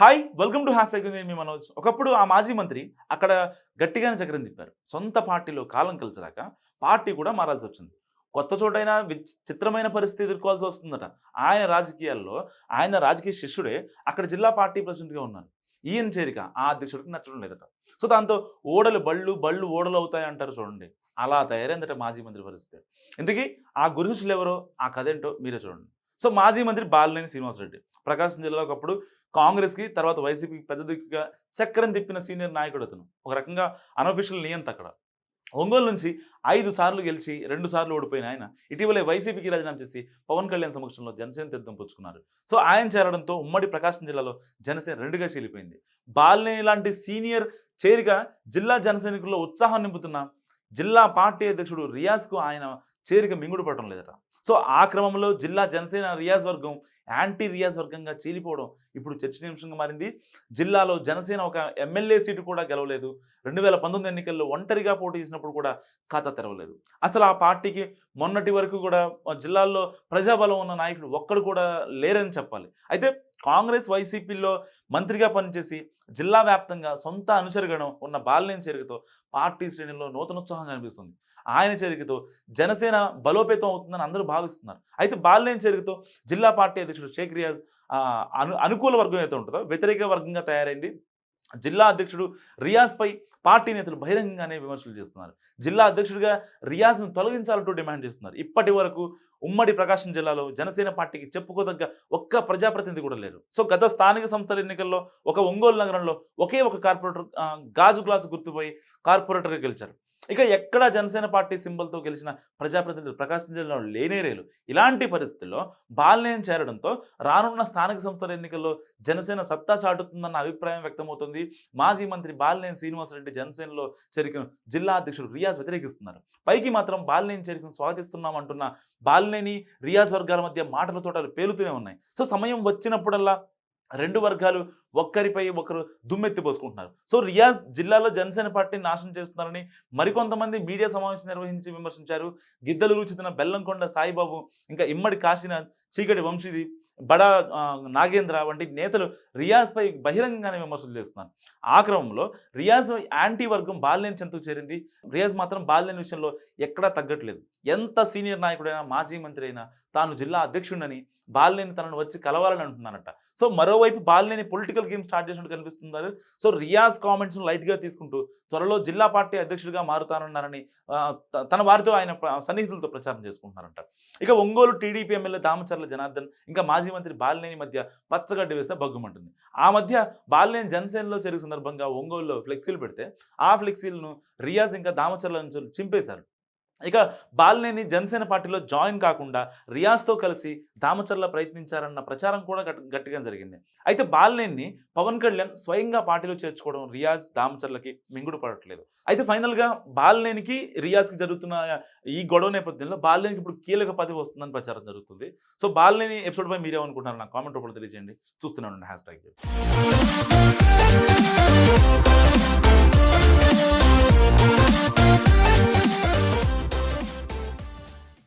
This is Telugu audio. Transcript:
Hi welcome to hashtag మీ మనోజ్. ఒకప్పుడు ఆ మాజీ మంత్రి అక్కడ గట్టిగానే చక్రం తిప్పారు. సొంత పార్టీలో కాలం కలిసిరాక పార్టీ కూడా మారాల్సి వచ్చింది. కొత్త చోటైనా విచిత్రమైన పరిస్థితి ఎదుర్కోవాల్సి వస్తుందట. ఆయన రాజకీయాల్లో ఆయన రాజకీయ శిష్యుడే అక్కడ జిల్లా పార్టీ ప్రెసిడెంట్గా ఉన్నారు ఈయన చేరిక ఆ అధ్యక్షుడికి నచ్చడం లేదట. సో దాంతో ఓడలు బళ్ళు బళ్ళు ఓడలు అవుతాయి అంటారు చూడండి. అలా తయారైందట మాజీ మంత్రి పరిస్థితి. ఇంతకీ ఆ గురు శిష్యులు ఎవరో ఆ కథ ఏంటో మీరే చూడండి. సో మాజీ మంత్రి బాలినేని శ్రీనివాసరెడ్డి. ప్రకాశం జిల్లాలో ఒకప్పుడు కాంగ్రెస్కి తర్వాత వైసీపీకి పెద్ద దిక్కుగా చక్రం తిప్పిన సీనియర్ నాయకుడు అతను. ఒక రకంగా అనఫిషియల్ నియంత అక్కడ. ఒంగోలు నుంచి ఐదు సార్లు గెలిచి రెండు సార్లు ఓడిపోయిన ఆయన. ఇటీవలే వైసీపీకి రాజీనామా చేసి పవన్ కళ్యాణ్ సమక్షంలో జనసేన తీర్థం పుచ్చుకున్నారు. సో ఆయన చేరడంతో ఉమ్మడి ప్రకాశం జిల్లాలో జనసేన రెండుగా చీలిపోయింది. బాలినేని లాంటి సీనియర్ చేరిక జిల్లా జనసైనికుల్లో ఉత్సాహం నింపుతున్న జిల్లా పార్టీ అధ్యక్షుడు రియాజ్కు ఆయన చేరిక మింగుడు పడటం లేదట. సో ఆ క్రమంలో జిల్లా జనసేన రియాజ్ వర్గం యాంటీ రియాజ్ వర్గంగా చీలిపోవడం ఇప్పుడు చర్చనీయాంశంగా మారింది. జిల్లాలో జనసేన ఒక ఎమ్మెల్యే సీటు కూడా గెలవలేదు. రెండు వేల పంతొమ్మిది ఎన్నికల్లో ఒంటరిగా పోటీ చేసినప్పుడు కూడా ఖాతా తెరవలేదు. అసలు ఆ పార్టీకి మొన్నటి వరకు కూడా జిల్లాల్లో ప్రజాబలం ఉన్న నాయకుడు ఒక్కడు కూడా లేరని చెప్పాలి. అయితే కాంగ్రెస్ వైసీపీలో మంత్రిగా పనిచేసి జిల్లా వ్యాప్తంగా సొంత అనుచరుగణం ఉన్న బాలినేని చేరికతో పార్టీ శ్రేణుల్లో నూతనోత్సాహం కనిపిస్తుంది. ఆయన చేరికతో జనసేన బలోపేతం అవుతుందని అందరూ భావిస్తున్నారు. అయితే బాలినేని చేరికతో జిల్లా పార్టీ అధ్యక్షుడు షేక్ రియాజ్ అను అనుకూల వర్గం అయితే ఉంటుందో వ్యతిరేక వర్గంగా తయారైంది. జిల్లా అధ్యక్షుడు రియాజ్పై పార్టీ నేతలు బహిరంగంగానే విమర్శలు చేస్తున్నారు. జిల్లా అధ్యక్షుడిగా రియాజ్ను తొలగించాలంటూ డిమాండ్ చేస్తున్నారు. ఇప్పటి వరకు ఉమ్మడి ప్రకాశం జిల్లాలో జనసేన పార్టీకి చెప్పుకోదగ్గ ఒక్క ప్రజాప్రతినిధి కూడా లేరు. సో గత స్థానిక సంస్థల ఎన్నికల్లో ఒక ఒంగోలు నగరంలో ఒకే ఒక కార్పొరేటర్ గాజు గ్లాసు గుర్తుపోయి కార్పొరేటర్గా గెలిచారు. ఇక ఎక్కడ జనసేన పార్టీ సింబల్తో గెలిచిన ప్రజాప్రతినిధులు ప్రకాశం జిల్లాలో లేనేరేలు ఇలాంటి పరిస్థితుల్లో బాలనేని చేరడంతో రానున్న స్థానిక సంస్థల ఎన్నికల్లో జనసేన సత్తా చాటుతుందన్న అభిప్రాయం వ్యక్తమవుతుంది. మాజీ మంత్రి బాలినేని శ్రీనివాసరెడ్డి జనసేనలో చేరికిన జిల్లా అధ్యక్షుడు రియాజ్ వ్యతిరేకిస్తున్నారు. పైకి మాత్రం బాలినేని చేరికను స్వాగతిస్తున్నాం అంటున్న బాలినేని రియాజ్ వర్గాల మధ్య మాటల తోటలు పేలుతూనే ఉన్నాయి. సో సమయం వచ్చినప్పుడల్లా రెండు వర్గాలు ఒక్కరిపై ఒకరు దుమ్మెత్తి పోసుకుంటున్నారు. సో రియాజ్ జిల్లాలో జనసేన పార్టీని నాశనం చేస్తున్నారని మరికొంతమంది మీడియా సమావేశం నిర్వహించి విమర్శించారు. గిద్దలు రుచితిన బెల్లంకొండ సాయిబాబు ఇంకా ఇమ్మడి కాశీనాథ్ చీకటి వంశీది బడా నాగేంద్ర వంటి నేతలు రియాజ్పై బహిరంగంగానే విమర్శలు చేస్తున్నారు. ఆ క్రమంలో రియాజ్ యాంటీ వర్గం బాలినేని చెంతకు చేరింది. రియాజ్ మాత్రం బాలినేని విషయంలో ఎక్కడా తగ్గట్లేదు. ఎంత సీనియర్ నాయకుడైనా మాజీ మంత్రి అయినా తాను జిల్లా అధ్యక్షుడని బాలినేని తనను వచ్చి కలవాలని అంటున్నానట సో మరోవైపు బాలినేని పొలిటికల్ గేమ్ స్టార్ట్ చేసినట్టు కనిపిస్తున్నారు. సో రియాజ్ కామెంట్స్ను లైట్గా తీసుకుంటూ త్వరలో జిల్లా పార్టీ అధ్యక్షుడిగా మారుతానన్నారని తన వారితో ఆయన సన్నిహితులతో ప్రచారం చేసుకుంటున్నారంట. ఇక ఒంగోలు టీడీపీ ఎమ్మెల్యే దామచర్ల జనార్దన్ ఇంకా మాజీ మంత్రి బాలినేని మధ్య పచ్చగడ్డి వేస్తే బగ్గుమంటుంది ఆ మధ్య బాలినేని జనసేనలో చేరిన సందర్భంగా ఒంగోలులో ఫ్లెక్సీలు పెడితే ఆ ఫ్లెక్సీలను రియాజ్ ఇంకా దామచర్ల నుంచి చింపేశారు. ఇక బాలినేని జనసేన పార్టీలో జాయిన్ కాకుండా రియాజ్తో కలిసి దామచర్ల ప్రయత్నించారన్న ప్రచారం కూడా గట్- గట్టిగా జరిగింది. అయితే బాలినేని పవన్ కళ్యాణ్ స్వయంగా పార్టీలో చేర్చుకోవడం రియాజ్ దామచర్లకి మింగుడు పడట్లేదు. అయితే ఫైనల్గా బాలినేనికి రియాజ్కి జరుగుతున్న ఈ గొడవ నేపథ్యంలో బాలినేనికి ఇప్పుడు కీలక పదవి వస్తుందని ప్రచారం జరుగుతుంది. సో బాలినేని ఎపిసోడ్పై మీరేమనుకుంటున్నారు? నాకు కామెంట్ రూపంలో తెలియజేయండి. చూస్తున్నాను హ్యాష్ ట్యాగ్.